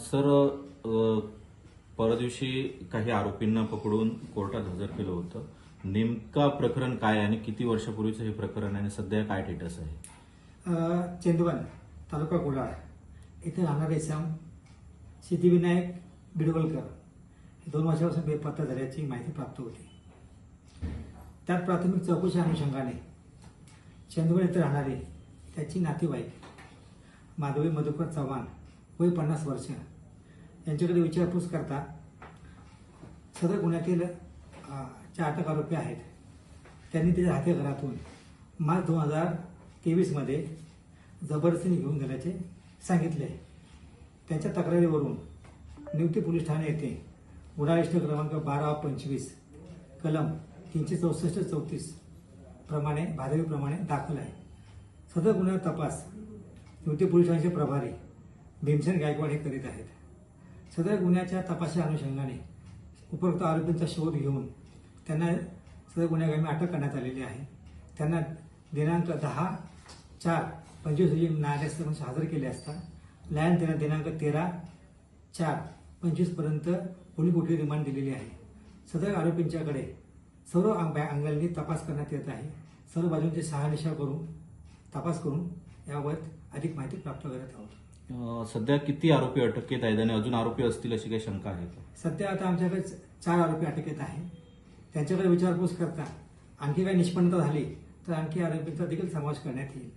Sir परदिवशी काही आरोपींना पकडून कोर्टात हजर केलं होतं. नेमका प्रकरण काय आहे आणि किती वर्षापूर्वीचं हे प्रकरण आहे आणि सध्या काय स्टेटस आहे? चेंदवन तालुका कुडाळ इथे राहणारे श्याम सिद्धिविनायक बिडवलकर. हे दोन वर्षापासून बेपत्ता झाल्याची माहिती प्राप्त होती. त्यात प्राथमिक चौकशी अनुषंगाने चेंदवन येथे राहणारे त्याची नातेवाईक माधवी मधुकर चव्हाण वय पन्नास वर्ष. यांच्याकडे विचारपूस करता सदर गुन्ह्यातील अ, अटक आरोपी आहेत. त्यांनी त्याच्या हाते घरातून मार्च दोन हजार तेवीसमध्ये जबरदस्तीने घेऊन गेल्याचे सांगितले. त्यांच्या तक्रारीवरून निवती पोलीस ठाणे येथे गुन्हा रजिस्टर क्रमांक बारा पंचवीस कलम तीनशे चौसष्ट चौतीस प्रमाणे भादवीप्रमाणे दाखल आहे. सदर गुन्ह्याचा तपास निवती पोलीस ठाण्याचे प्रभारी भीमसेन गायकवाड हे करीत आहेत. सदर गुन्ह्याच्या तपासाच्या अनुषंगाने उपरोक्त आरोपींचा शोध घेऊन त्यांना सदर गुन्हेगामी अटक करण्यात आलेली आहे. त्यांना दिनांक दहा चार पंचवीस रोजी न्यायालयासमोर हजर केले असता न्यायालयाने त्यांना दिनांक तेरा चार पंचवीसपर्यंत पोलीस कोठडी रिमांड दिलेली आहे. सदर आरोपींच्याकडे सर्व अंग अंगांनी तपास करण्यात येत आहे. सर्व बाजूंची शहानिशा करून तपास करून याबाबत अधिक माहिती प्राप्त करत आहोत. सध्या किती आरोपी अटकेत आहेत आणि अजून आरोपी असतील अशी काही शंका आहे का? सध्या आता आमच्याकडे चार आरोपी अटकेत आहे त्यांच्याकडे विचारपूस करता आणखी काही निष्पन्नता झाली तर आणखी आरोपींचा देखील समावेश करण्यात येईल.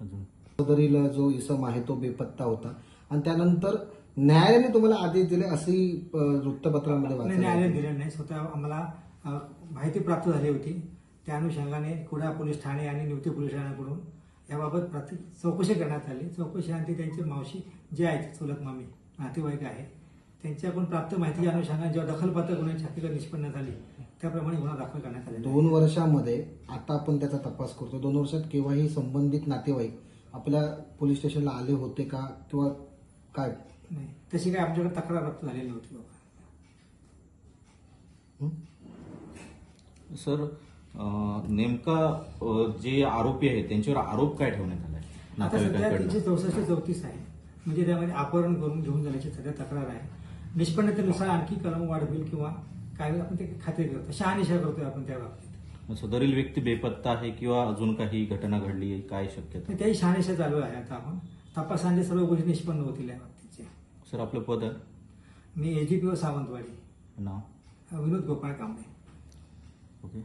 अजून? सदरील जो इसम आहे तो बेपत्ता होता. आणि त्यानंतर न्यायालयाने तुम्हाला आदेश दिले अशी अ, वृत्तपत्रामध्ये न्यायालय. दिलं नाही. स्वतः आम्हाला माहिती प्राप्त झाली होती. त्या अनुषंगाने कुडा पोलीस ठाणे आणि निवती पोलीस ठाण्याकडून याबाबत प्रति चौकशी करण्यात आली. चौकशी आणि त्यांची मावशी जे आहेत चुलत मामी नातेवाईक आहे. त्यांच्याकडून प्राप्त माहितीच्या अनुषंगाने जेव्हा दखलपात्र गुन्ह्याची हकीकत निष्पन्न झाली त्याप्रमाणे गुन्हा दाखल करण्यात आहे. दोन वर्षामध्ये आता आपण त्याचा तपास करतो. दोन वर्षात केव्हाही संबंधित नातेवाईक आपल्या पोलीस स्टेशनला आले होते का किंवा काय? नाही. तशी काही आमच्याकडे तक्रार प्राप्त झालेली नव्हती बाबा? सर नेमका जे आरोपी आहेत त्यांच्यावर आरोप काय ठेवण्यात आलाय? आता सध्या तीनशे चौसष्ट चौतीस आहे म्हणजे त्यामध्ये अपहरण करून घेऊन जाण्याची सध्या तक्रार आहे. निष्पन्नतेनुसार आणखी कलम वाढ होईल किंवा काय आपण ते खात्री करतो. शहानिशा करतोय आपण त्या बाबतीत. सदरील व्यक्ती बेपत्ता आहे किंवा अजून काही घटना घडली आहे काय शक्यता? त्याही शहानिशा चालू आहे आता आपण. तपासाने सर्व गोष्टी निष्पन्न होतील या बाबतीच्या सर आपलं पद? आहे मी एजीपीओ सावंतवाडी. नाव? विनोद गोपाळ कांबळे. ओके.